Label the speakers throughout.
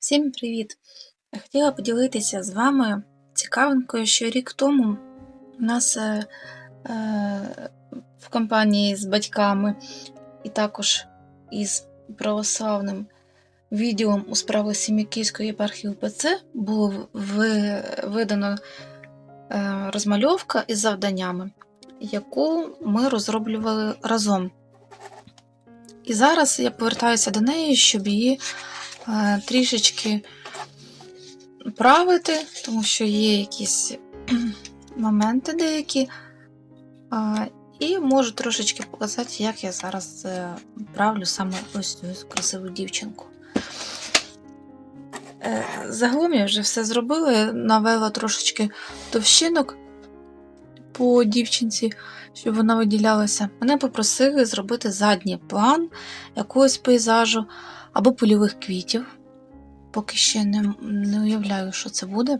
Speaker 1: Всім привіт! Хотіла поділитися з вами цікавинкою, що рік тому у нас е, е, в компанії з батьками і також із православним відділом у справах сім'ї Київської єпархії УПЦ було ви- видано е, розмальовка із завданнями, яку ми розроблювали разом. І зараз я повертаюся до неї, щоб її трішечки правити, тому що є якісь моменти деякі. І можу трошечки показати, як я зараз е, правлю саме ось цю красиву дівчинку. Е, Загалом я вже все зробила, навела трошечки товщинок по дівчинці, щоб вона виділялася. Мене попросили зробити задній план якогось пейзажу або польових квітів. Поки ще не, не уявляю, що це буде.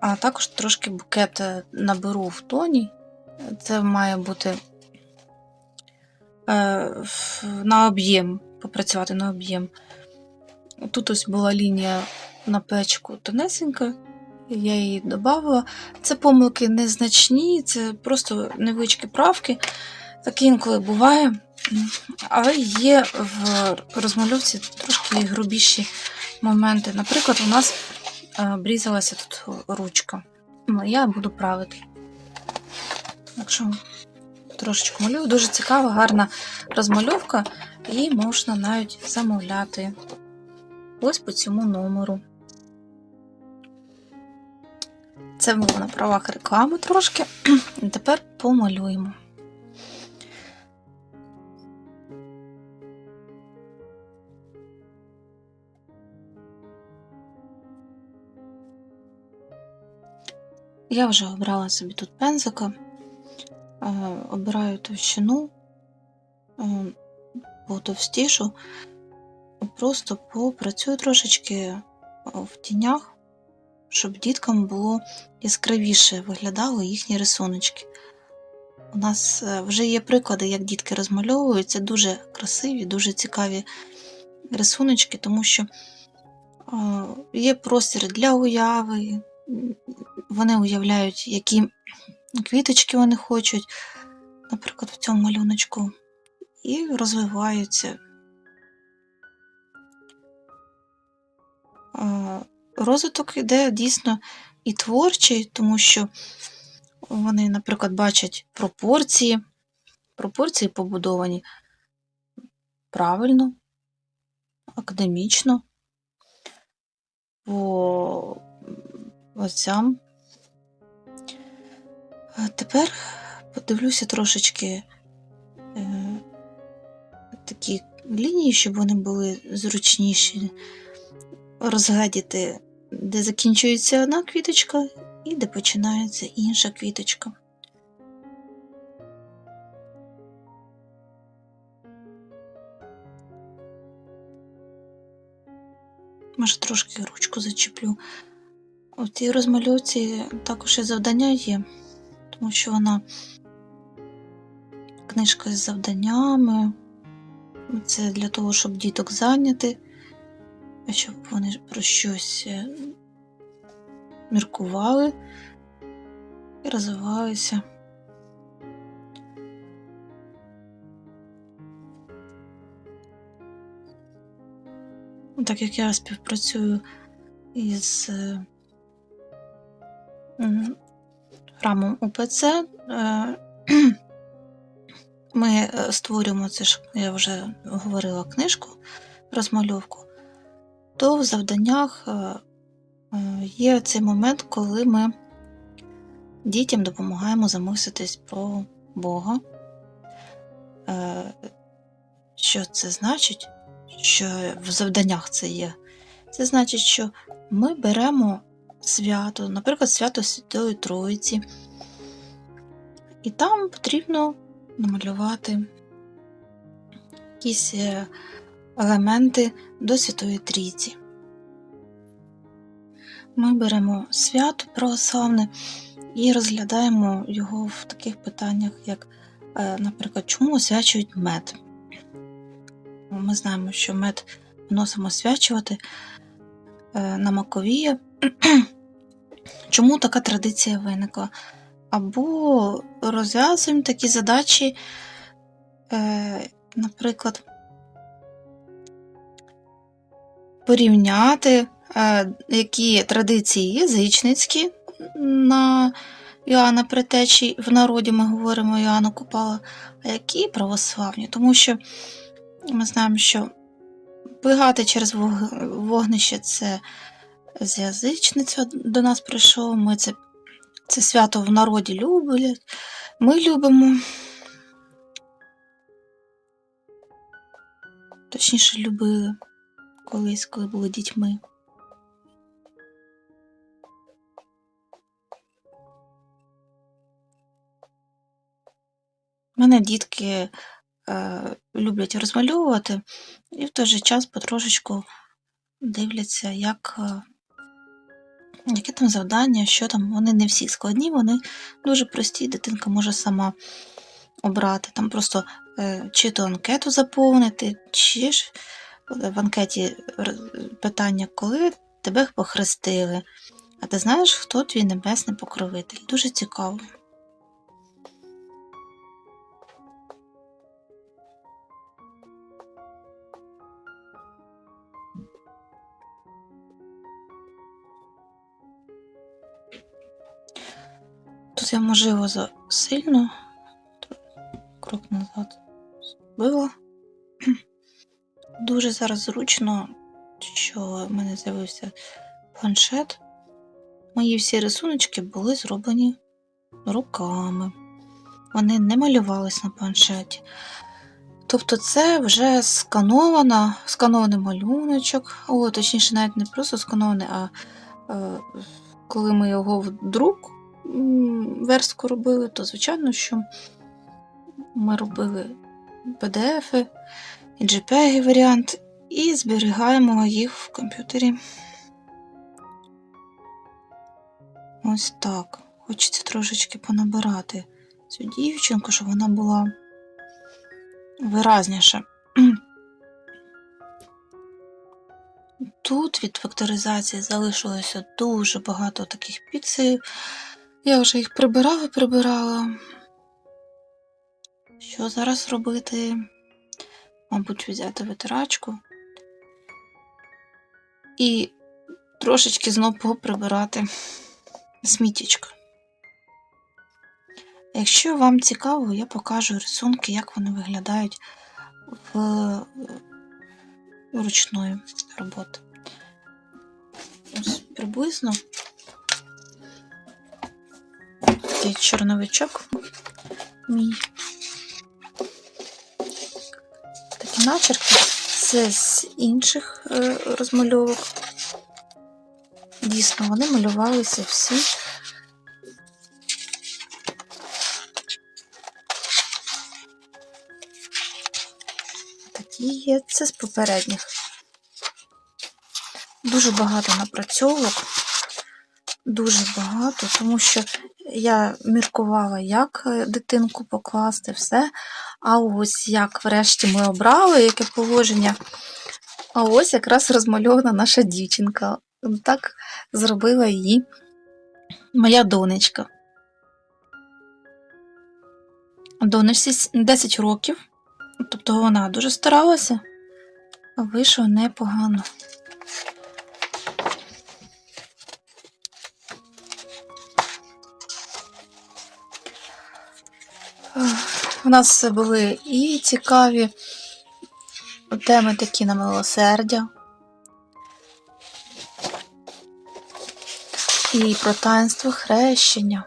Speaker 1: А також трошки букет наберу в тоні. Це має бути е, на об'єм, попрацювати на об'єм. Тут ось була лінія на плечику тонесенька, я її додавала. Це помилки незначні, це просто невеличкі правки. Таке інколи буває. Але є в розмальовці трошки грубіші моменти. Наприклад, у нас е, обрізалася тут ручка. Ну, Я буду правити. Так що трошечки малюю. Дуже цікава, гарна розмальовка, і можна навіть замовляти. Ось по цьому номеру. Це було на правах реклами трошки. Тепер помалюємо. Я вже обрала собі тут пензика, е, обираю товщину, е, потовстішу, просто попрацюю трошечки е, в тінях, щоб діткам було яскравіше виглядали їхні рисуночки. У нас е, вже є приклади, як дітки розмальовують. Це дуже красиві, дуже цікаві рисуночки, тому що е, є простір для уяви, вони уявляють, які квіточки вони хочуть, наприклад, в цьому малюночку, і розвиваються. Розвиток іде дійсно і творчий, тому що вони, наприклад, бачать пропорції, пропорції побудовані правильно, академічно, по оцям. Тепер подивлюся трошечки е, такі лінії, щоб вони були зручніші, розгледіти, де закінчується одна квіточка і де починається інша квіточка. Може, трошки ручку зачеплю. У цій розмальовці також і завдання є, тому що вона книжка з завданнями. Це для того, щоб діток зайняти, щоб вони про щось е, міркували і розвивалися. Так як я співпрацюю із е, УПЦ, е, ми е, створюємо це ж, я вже говорила книжку, розмальовку, то в завданнях е, є цей момент, коли ми дітям допомагаємо замислитись про Бога. Що це значить? Що в завданнях це є? Це значить, що ми беремо свято, наприклад, свято Святої Троїці, і там потрібно намалювати якісь е, елементи до Святої Трійці. Ми беремо свято православне і розглядаємо його в таких питаннях, як, е, наприклад, чому освячують мед. Ми знаємо, що мед вносимо свячувати е, на Маковія. Чому така традиція виникла? Або розв'язуємо такі задачі, е, наприклад, порівняти, е, які традиції язичницькі на Іоанна Притечі, в народі ми говоримо Іоанна Купала, а які православні. Тому що ми знаємо, що пигати через вогнище це з язичництва до нас прийшов. Ми це, це свято в народі люблять. Ми любимо. Точніше, любили колись, коли були дітьми. Мене дітки е, люблять розмальовувати і в той же час потрошечку дивляться, як, е, яке там завдання, що там. Вони не всі складні, вони дуже прості, дитинка може сама обрати. Там просто е, чи то анкету заповнити, чи ж е, в анкеті питання, коли тебе похрестили. А ти знаєш, хто твій небесний покровитель? Дуже цікаво. Тут я, можливо, засильно крок назад зробила. Дуже зараз зручно, що в мене з'явився планшет. Мої всі рисуночки були зроблені руками. Вони не малювались на планшеті. Тобто це вже сканована, сканований малюночок, о, точніше, навіть не просто сканований, а е, коли ми його в друк верстку робили, то звичайно, що ми робили PDF, і JPEG варіант, і зберігаємо їх в комп'ютері. Ось так. Хочеться трошечки понабирати цю дівчинку, щоб вона була виразніша. Тут від векторизації залишилося дуже багато таких пікселів. Я вже їх прибирала, прибирала. Що зараз робити? Мабуть, взяти витирачку і трошечки знов поприбирати сміттячко. Якщо вам цікаво, я покажу рисунки, як вони виглядають в е, ручної роботи. Ось приблизно такий чорновичок мій. Такі начерки. Це з інших е, розмальовок. Дійсно, вони малювалися всі. Такі є. Це з попередніх. Дуже багато напрацьовок. Дуже багато, тому що я міркувала, як е, дитинку покласти, все. А ось як врешті ми обрали, яке положення. А ось якраз розмальована наша дівчинка. Так зробила її моя донечка. Донечці 10 років, тобто вона дуже старалася, а вийшло непогано. У нас були і цікаві теми такі на милосердя, і про таїнство хрещення.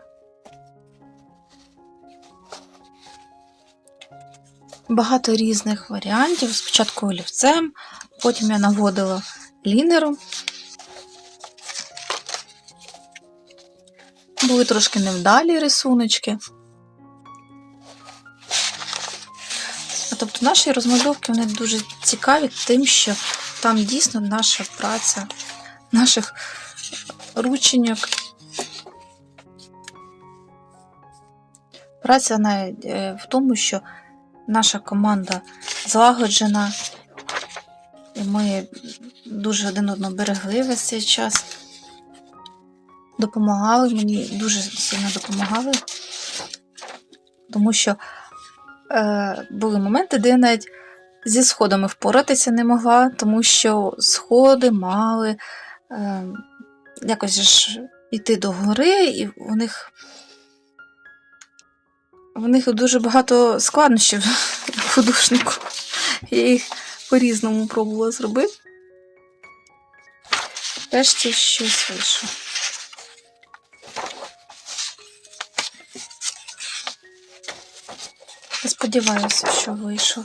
Speaker 1: Багато різних варіантів. Спочатку олівцем, потім я наводила лінером. Були трошки невдалі рисуночки. Тобто наші розмальовки вони дуже цікаві тим, що там дійсно наша праця наших рученьок. Праця навіть е, в тому, що наша команда злагоджена І ми дуже один одного берегли весь цей час. Допомагали мені, дуже сильно допомагали. Тому що е, були моменти, де я навіть зі сходами впоратися не могла, тому що сходи мали е, якось ж йти до гори, і у них, в них дуже багато складнощів художнику. Я їх по-різному пробувала зробити. Врешті щось вийшло. Сподіваюся, що вийшло.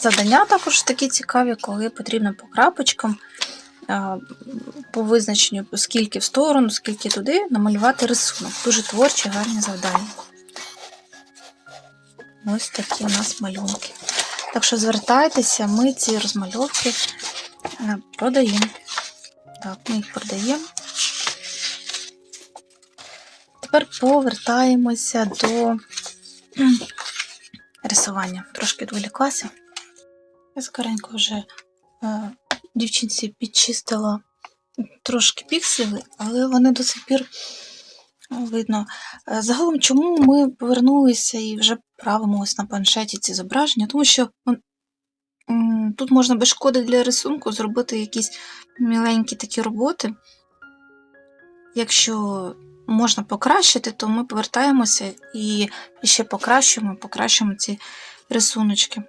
Speaker 1: Завдання також такі цікаві, коли потрібно по крапочкам, по визначенню, скільки в сторону, скільки туди, намалювати рисунок. Дуже творчі, гарні завдання. Ось такі у нас малюнки. Так що звертайтеся, ми ці розмальовки продаємо. Так, ми їх продаємо. Тепер повертаємося до рисування. Трошки відволіклася. Я скоренько вже е, дівчинці підчистила трошки пікселі, але вони до сих пір е, видно. Е, Загалом, чому ми повернулися і вже правимо ось на планшеті ці зображення? Тому що м, тут можна без шкоди для рисунку зробити якісь міленькі такі роботи. Якщо можна покращити, то ми повертаємося і ще покращуємо, покращуємо ці рисуночки.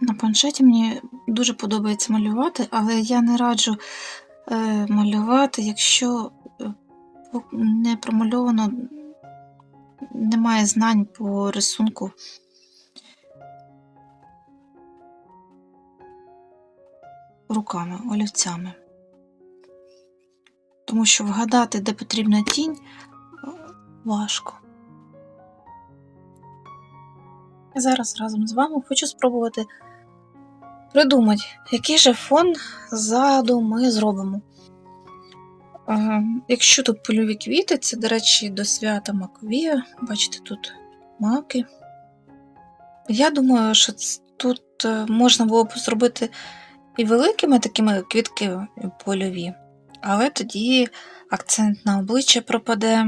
Speaker 1: На планшеті мені дуже подобається малювати, але я не раджу е, малювати, якщо не промальовано, немає знань по рисунку. Руками, олівцями. Тому що вгадати, де потрібна тінь, важко. Я зараз разом з вами хочу спробувати придумати, який же фон ззаду ми зробимо. Якщо тут польові квіти, це, до речі, до свята Маковія. Бачите, тут маки. Я думаю, що тут е, можна було б зробити і великими такими квітки польові, але тоді акцент на обличчя пропаде.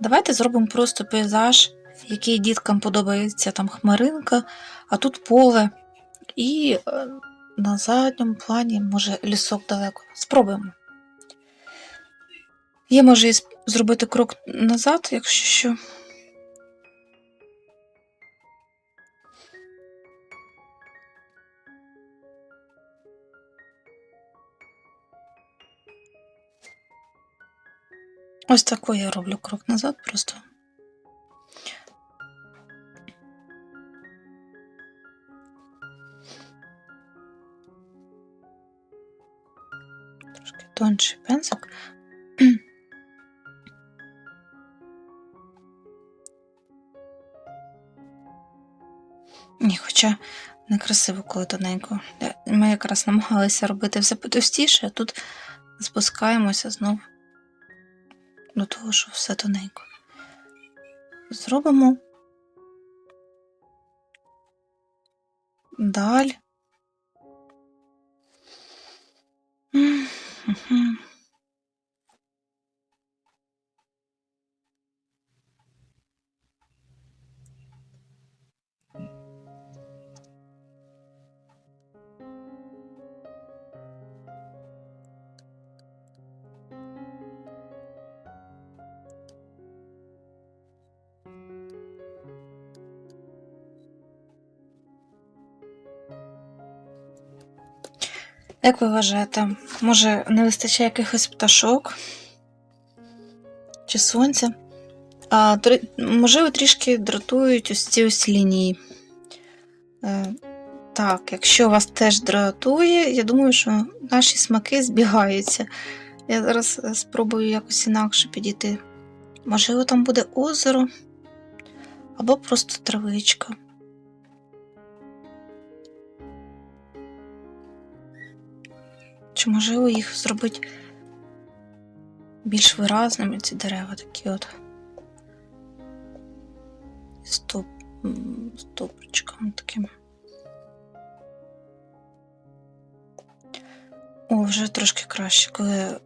Speaker 1: Давайте зробимо просто пейзаж, який діткам подобається, там хмаринка, а тут поле. І е, на задньому плані, може, лісок далеко. Спробуємо. Є, і зробити крок назад, якщо що. Ось такий я роблю крок назад просто. Трошки тонший пензик. Хоча некрасиво, коли тоненько. Ми якраз намагалися робити все потовстіше, а тут спускаємося знов до того, що все тоненько. Зробимо. Мгм. Як ви вважаєте, може не вистачає якихось пташок чи сонця? А, можливо, трішки дратують ось ці ось лінії. Е, так, якщо вас теж дратує, я думаю, що наші смаки збігаються. Я зараз е, спробую якось інакше підійти. Можливо, там буде озеро або просто травичка. Чи можливо їх зробити більш виразними, ці дерева такі от. Стоп, стопчиком таким. О, вже трошки краще, коли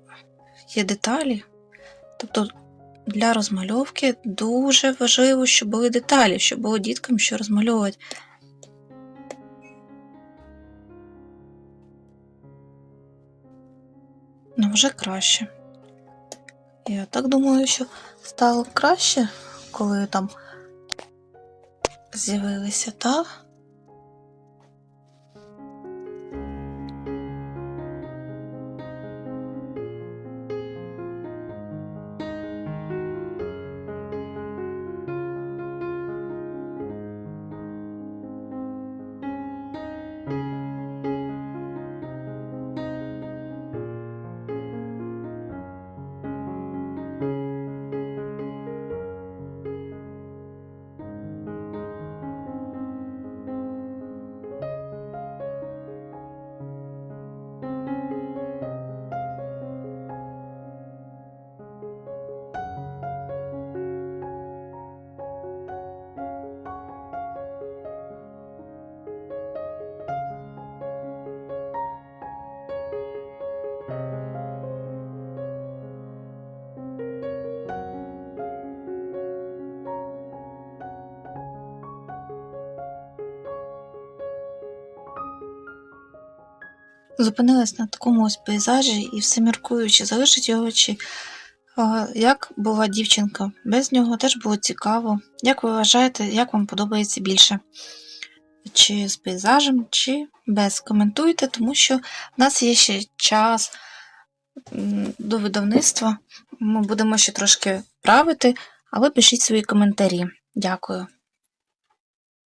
Speaker 1: є деталі. Тобто для розмальовки дуже важливо, щоб були деталі, щоб було діткам що розмальовувати. Ну, вже краще. Я так думаю, що стало краще, коли там з'явилися, так? Зупинилась на такому ось пейзажі і все міркуючи, залишить його чи як була дівчинка. Без нього теж було цікаво. Як ви вважаєте, як вам подобається більше? Чи з пейзажем, чи без. Коментуйте, тому що в нас є ще час до видавництва. Ми будемо ще трошки правити, а ви пишіть свої коментарі. Дякую.